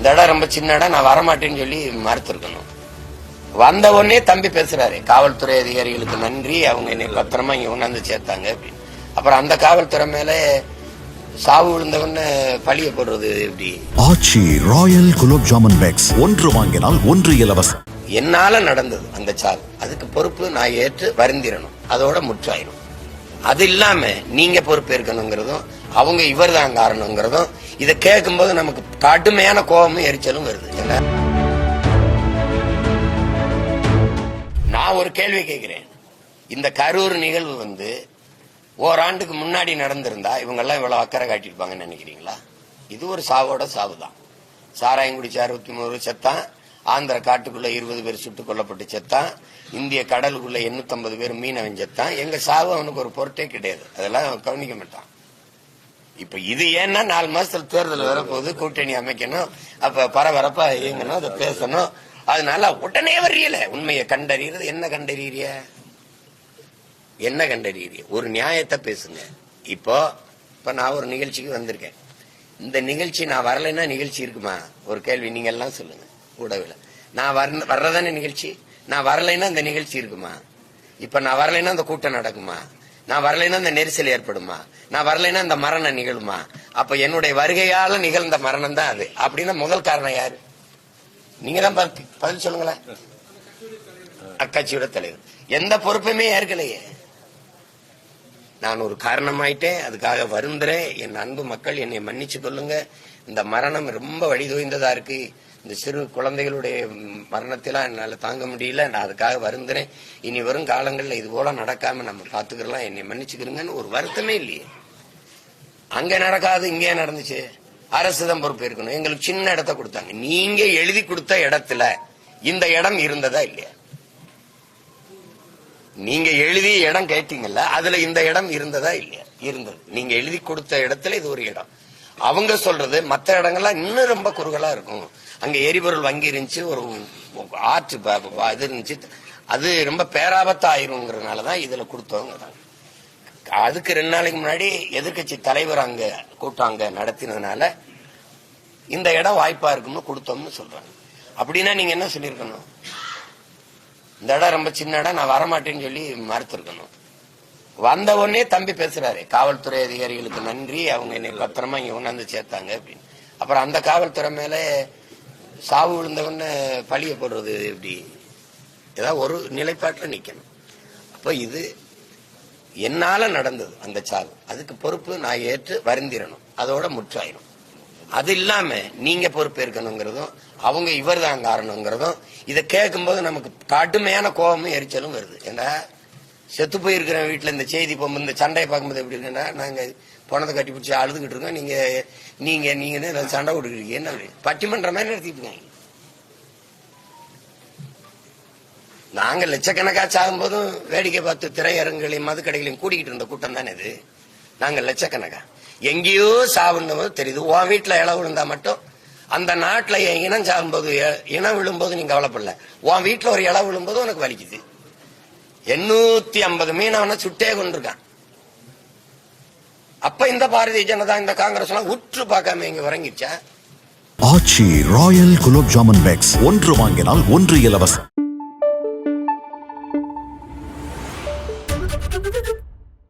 இந்த இடம் ரொம்ப சின்ன இடம் நான் வரமாட்டேன்னு சொல்லி மறுத்திருக்கணும். வந்த உடனே தம்பி பேசுறாரு காவல்துறை அதிகாரிகளுக்கு நன்றி அவங்க என்னை பத்திரமா இங்க கொண்டாந்து சேர்த்தாங்க அப்படின்னு. அப்புறம் அந்த காவல்துறை மேல சாவு விழுந்தவன்னு பழிய போடுறது எப்படி? ஆச்சி ராயல் குலோப் ஜாமுன் பேக்ஸ் ஒன்று வாங்கினால் ஒன்று இலவசம். என்னால நடந்தது அந்த சாவு. அதுக்கு பொறுப்பு நான் ஏற்று வருந்திரணும். அதோட முற்றாயிரும். அது இல்லாம நீங்க பொறுப்பு இருக்கணுங்கிறதும் அவங்க இவர் தான் காரணங்கிறதும் இதை கேட்கும்போது நமக்கு கடுமையான கோபமும் எரிச்சலும் வருது. நான் ஒரு கேள்வி கேட்கிறேன். இந்த கரூர் நிகழ்வு வந்து ஓராண்டுக்கு முன்னாடி நடந்திருந்தா இவங்கெல்லாம் இவ்வளோ இவ்வளவு அக்கறை காட்டியிருப்பாங்கன்னு நினைக்கிறீங்களா? இது ஒரு சாவோட சாவு தான் சாராயங்குடி அறுபத்தி மூணு செத்தான். ஆந்திர காட்டுக்குள்ள இருபது பேர் சுட்டுக் கொல்லப்பட்டு செத்தான். இந்திய கடலுக்குள்ள 850 பேர் மீனவன் செத்தான். எங்க சாவு அவனுக்கு ஒரு பொருட்டே கிடையாது. அதெல்லாம் அவன் கவனிக்க மாட்டான். இப்ப இது ஏன்னா நாலு மாசத்துல தேர்தல் வரப்போகுது கூட்டணி அமைக்கணும் அப்ப பரபரப்பா இயங்கணும் அதை பேசணும். அதனால உடனே வர்றீல உண்மையை கண்டறியறது. என்ன கண்டறிய என்ன கண்டறிய ஒரு நியாயத்தை பேசுங்க. இப்போ இப்ப நான் ஒரு நிகழ்ச்சிக்கு வந்திருக்கேன். இந்த நிகழ்ச்சி நான் வரலைன்னா நிகழ்ச்சி இருக்குமா? ஒரு கேள்வி நீங்க எல்லாம் சொல்லுங்க கூடவில் நான் வர வர்றதானே நிகழ்ச்சி? நான் வரலைன்னா இந்த நிகழ்ச்சி இருக்குமா? இப்ப நான் வரலைன்னா அந்த கூட்டம் நடக்குமா? நான் வரலைன்னா இந்த நெரிசல் ஏற்படுமா? நான் வரலைன்னா இந்த மரணம் நிகழுமா? அப்ப என்னுடைய வருகையால நிகழ்ந்த மரணம் தான் அது. அப்படின்னா முதல் காரணம் யாரு? நீங்க தான் பதில் பதில் சொல்லுங்களேன். அக்கட்சியோட தலைவர். எந்த பொறுப்புமே ஏற்கலையே. நான் ஒரு காரணமாயிட்டேன் அதுக்காக வருந்துறேன். என் அன்பு மக்கள் என்னை மன்னிச்சு கொள்ளுங்க. இந்த மரணம் ரொம்ப வழிதோய்ந்ததா இருக்கு. இந்த சிறு குழந்தைகளுடைய மரணத்தெல்லாம் என்னால தாங்க முடியல. நான் அதுக்காக வருந்துறேன். இனி வரும் காலங்களில் இது போல நடக்காம நம்ம பாத்துக்கலாம் என்னை மன்னிச்சுக்கிறீங்கன்னு ஒரு வருத்தமே இல்லையே. அங்க நடக்காது இங்கே நடந்துச்சு. அரசு தான் பொறுப்பு இருக்கணும். எங்களுக்கு சின்ன இடத்த கொடுத்தாங்க. நீங்க எழுதி கொடுத்த இடத்துல இந்த இடம் இருந்ததா இல்லையா? நீங்க எழுதி இடம் கேட்டீங்கல்ல அதுல இந்த இடம் இருந்ததா இல்லையா? இருந்தது. நீங்க எழுதி கொடுத்த இடத்துல இது ஒரு இடம். அவங்க சொல்றது மத்த இடங்கள்லாம் இன்னும் ரொம்ப குறுகலா இருக்கும். அங்க எரிபொருள் வங்கி இருந்துச்சு ஒரு ஆற்று இது இருந்துச்சு. அது ரொம்ப பேராபத்து ஆயிருங்கிறதுனாலதான் இதுல கொடுத்தவங்க அதுக்கு ரெண்டு நாளைக்கு முன்னாடி எதிர்க்கட்சி தலைவர் அங்க கூட்டம் அங்க நடத்தினதுனால இந்த இடம் வாய்ப்பா இருக்கும்னு கொடுத்தோம்னு சொல்றாங்க. அப்படின்னா நீங்க என்ன சொல்லியிருக்கணும்? இந்த இடம் ரொம்ப சின்ன இடம் நான் வரமாட்டேன்னு சொல்லி மறுத்துருக்கணும். வந்த உடனே தம்பி பேசுறாரு காவல்துறை அதிகாரிகளுக்கு நன்றி அவங்க என்னை பத்திரமா இங்க கொண்டாந்து சேர்த்தாங்க அப்படின்னு. அப்புறம் அந்த காவல்துறை மேல சாவு விழுந்தவன்னு பழிய போடுறது எப்படி? ஏதாவது ஒரு நிலைப்பாட்டில் நிக்கணும். அப்ப இது என்னால நடந்தது அந்த சாவு. அதுக்கு பொறுப்பு நான் ஏற்று வருந்திரணும். அதோட முற்றாயிரும். அது இல்லாம நீங்க பொறுப்பேற்கணுங்கிறதும் அவங்க இவர் தான் காரணங்கிறதும் இதை கேட்கும்போது நமக்கு கடுமையான கோபமும் எரிச்சலும் வருது. ஏன்னா செத்து போயிருக்கிற வீட்டில் இந்த செய்தி போகும்போது இந்த சண்டையை பார்க்கும்போது எப்படி இருக்குன்னா நாங்க பணத்தை கட்டி பிடிச்சி அழுதுகிட்டு இருக்கோம். நீங்க நீங்க நீங்க சண்டை கொடுக்குறீங்க என்ன பட்டிமன்ற மாதிரி நடத்திட்டு நாங்கள் நாங்க லட்சக்கணக்கா போதும் வேடிக்கை பார்த்து திரையரங்குகளையும் மதுக்கடைகளையும் கூடிக்கிட்டு இருந்த கூட்டம் தானே இது நாங்க லட்சக்கணக்கா? எங்கேயோ சாவுன்னு தெரியுது. உன் வீட்டில் இலை விழுந்தா மட்டும் அந்த நாட்டில் என் இனம் சாகும்போது இனம் விழும்போது நீ கவலைப்படல. உன் வீட்டில் ஒரு இலை விழும்போது உனக்கு வலிக்குது. எண்ணூத்தி ஐம்பது மீனவனை சுட்டே கொண்டிருக்கான் அப்ப இந்த பாரதிய ஜனதா இந்த காங்கிரஸ் எல்லாம் உற்று பார்க்காம இங்க உறங்கிச்சா ஆச்சி ராயல் குலோப் ஜாமுன் பேக்ஸ். ஒன்று வாங்கினால் ஒன்று இலவசம்.